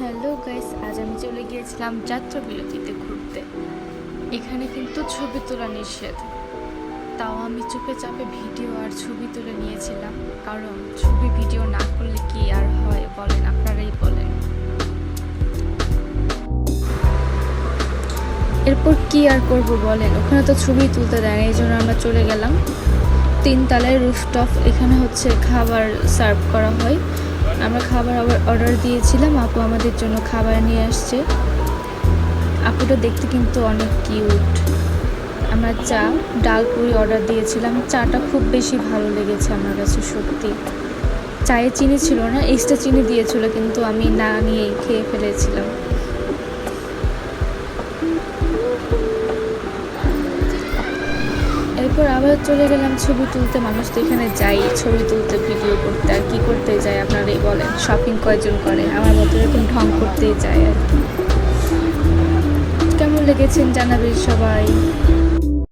Hello guys, আজ আমি চলে গিয়েছিলাম যাত্রা বিরতিতে ঘুরতে। এখানে কিন্তু ছবি তোলা নিষেধ। তাও আমি চুপে চাপে ভিডিও আর ছবি তুলে নিয়েছিলাম। কারণ ছবি ভিডিও না করলে কি আর হয় বলেন, আপনারাই বলেন। এরপর কি আর করব বলেন? ওখানে তো ছবি তুলতে দেয় না, এই জন্য আমরা চলে গেলাম। তিনতলায় রুফটপ, এখানে হচ্ছে খাবার সার্ভ করা হয়। আমরা খাবার আবার অর্ডার দিয়েছিলাম। আপু আমাদের জন্য খাবার নিয়ে আসছে। আপুটা দেখতে কিন্তু অনেক কিউট আমরা চা, ডাল পুরি অর্ডার দিয়েছিলাম। চাটা খুব বেশি ভালো লেগেছে আমার কাছে, সত্যি। চায়ে চিনি ছিল না এক্সট্রা চিনি দিয়েছিল, কিন্তু আমি না নিয়েই খেয়ে ফেলেছিলাম। এরপর আবার চলে গেলাম ছবি তুলতে। মানুষ তো এখানে যাই ছবি তুলতে ভিডিও করতে। শপিং কয়জন করে? আমার মতো এরকম ঢং করতেই চায় আর কি। কেমন লেগেছেন জানাবেন সবাই?